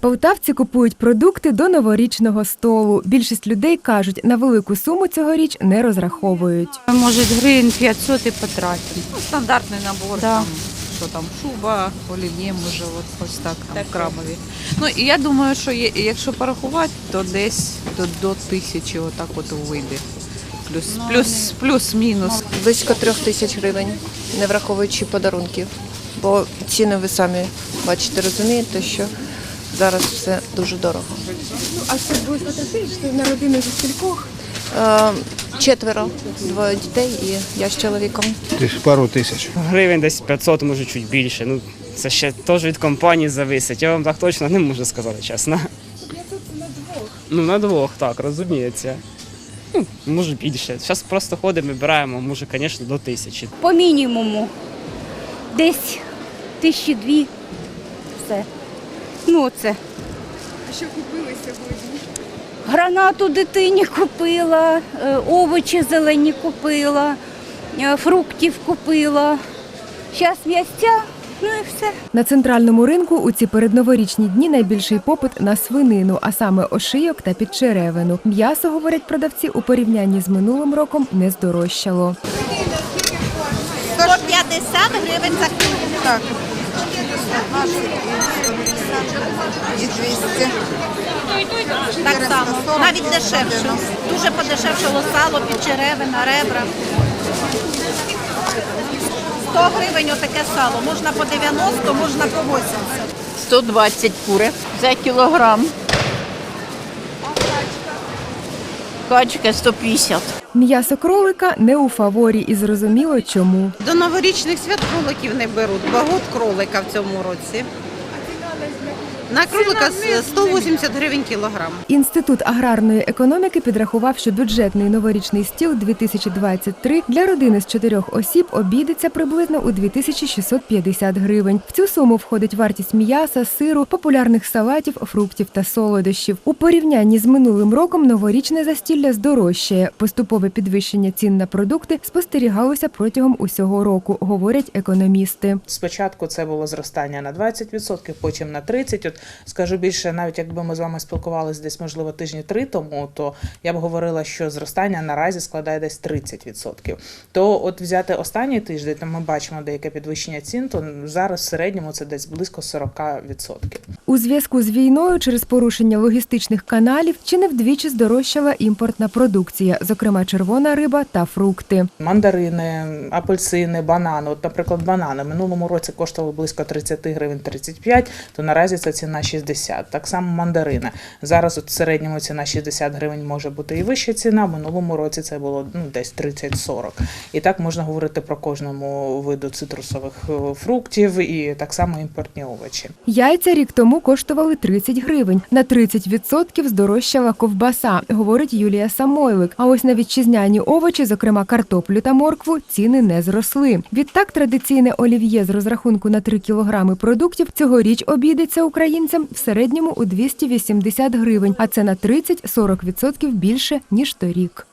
Полтавці купують продукти до новорічного столу. Більшість людей кажуть, на велику суму цьогоріч не розраховують. Може, гривень 500 і потратимо. Ну, стандартний набор, Да. там, що там, шуба, олів'є, може, от, ось так, там, крамові. Ну, і я думаю, що є, якщо порахувати, то десь до, до тисячі отак от вийде. Плюс, плюс, плюс-мінус. близько трьох тисяч гривень, не враховуючи подарунків. Бо ціни ви самі бачите, розумієте, що зараз все дуже дорого. А це близько тисяч на родину зі скількох? Е, четверо, двоє дітей і я з чоловіком. Десь пару тисяч. Гривень десь 500, може чуть більше. Ну, це ще теж від компанії зависить. Я вам так точно не можу сказати, чесно. 500 на двох? Ну, на двох, так, розуміється. Ну, може більше. Зараз просто ходимо, вибираємо, може, звісно, до тисячі. По мінімуму. Десь тисячі дві. Все. Ну, це. А що купили сьогодні? Гранату дитині купила, е, овочі зелені купила, е, фруктів купила. Зараз м'ястя, ну і все. На центральному ринку у ці передноворічні дні найбільший попит на свинину, а саме ошийок та підчеревину. М'ясо, говорять продавці, у порівнянні з минулим роком не здорожчало. 150 гривень за кіло. Так. І 200. Так само, навіть дешевше. Дуже подешевшало сало, підчеревина, ребра. 100 гривень отаке сало. Можна по 90, можна по 80. 120 кури за кілограм. Качка 150. М'ясо кролика не у фаворі і зрозуміло чому. До новорічних свят кроликів не беруть. Багот кролика в цьому році. На кролика з- 180 гривень кілограм. Інститут аграрної економіки підрахував, що бюджетний новорічний стіл 2023 для родини з чотирьох осіб обійдеться приблизно у 2650 гривень. В цю суму входить вартість м'яса, сиру, популярних салатів, фруктів та солодощів. У порівнянні з минулим роком новорічне застілля здорожчає. Поступове підвищення цін на продукти спостерігалося протягом усього року, говорять економісти. Спочатку це було зростання на 20%, потім на 30%. Скажу більше, навіть якби ми з вами спілкувалися десь, можливо, тижні три тому, то я б говорила, що зростання наразі складає десь 30%. То от взяти останній тиждень, то ми бачимо деяке підвищення цін, то зараз в середньому це десь близько 40%. У зв'язку з війною через порушення логістичних каналів чи не вдвічі здорожчала імпортна продукція, зокрема червона риба та фрукти. Мандарини, апельсини, банани. От, наприклад, банани минулому році коштували близько 30 гривень 35, то наразі це ціна 60. Так само мандарини. Зараз от середньому ціна 60 гривень може бути і вища ціна. Минулому році це було ну, десь 30-40. І так можна говорити про кожному виду цитрусових е, фруктів і так само імпортні овочі. Яйця рік тому коштували 30 гривень. На 30% здорожчала ковбаса, говорить Юлія Самойлик. А ось на вітчизняні овочі, зокрема картоплю та моркву, ціни не зросли. Відтак традиційне олів'є з розрахунку на 3 кілограми продуктів цьогоріч обійдеться українцям в середньому у 280 гривень, а це на 30-40% більше ніж торік.